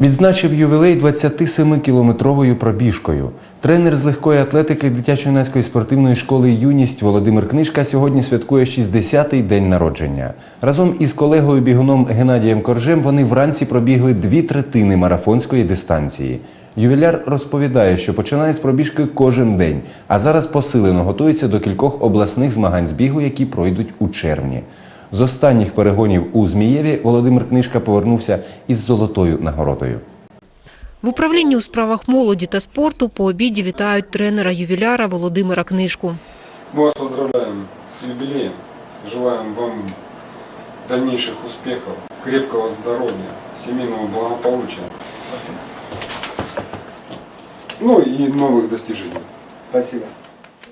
Відзначив ювілей 27-кілометровою пробіжкою. Тренер з легкої атлетики дитячо-юнацької спортивної школи Юність Володимир Книжка сьогодні святкує 60-й день народження. Разом із колегою бігуном Геннадієм Коржем вони вранці пробігли дві третини марафонської дистанції. Ювіляр розповідає, що починає з пробіжки кожен день, а зараз посилено готується до кількох обласних змагань з бігу, які пройдуть у червні. З останніх перегонів у Змієві Володимир Книжка повернувся із золотою нагородою. В управлінні у справах молоді та спорту по обіді вітають тренера-ювіляра Володимира Книжку. Мы вас поздравляем с юбилеем. Желаем вам дальнейших успехов, крепкого здоровья, семейного благополучия. Ну и новых достижений. Спасибо.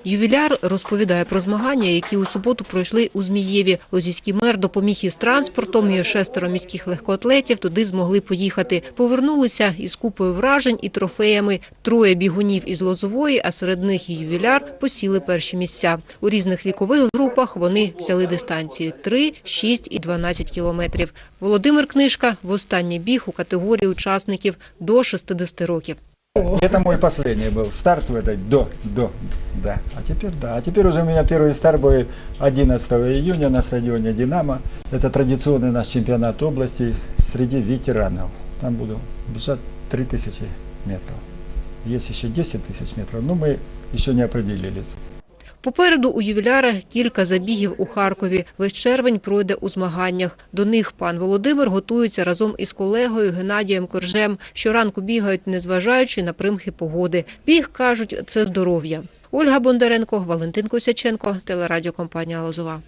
Ювіляр розповідає про змагання, які у суботу пройшли у Змієві. Лозівський мер допоміг із транспортом, і шестеро міських легкоатлетів туди змогли поїхати. Повернулися із купою вражень і трофеями. Троє бігунів із Лозової, а серед них і ювіляр посіли перші місця. У різних вікових групах вони взяли дистанції – 3, 6 і 12 кілометрів. Володимир Книжка в останній біг у категорії учасників до 60 років. Это мой последний был старт в этой до, до, да. А теперь да. А теперь уже у меня первый старт будет 11 июня на стадионе «Динамо». Это традиционный наш чемпионат области среди ветеранов. Там буду бежать 3000 метров. Есть еще 10 тысяч метров, но мы еще не определились. Попереду у ювіляра кілька забігів у Харкові. Весь червень пройде у змаганнях. До них пан Володимир готується разом із колегою Геннадієм Коржем. Щоранку бігають, незважаючи на примхи погоди. Біг, кажуть, це здоров'я. Ольга Бондаренко, Валентин Косяченко, телерадіокомпанія «Лозова».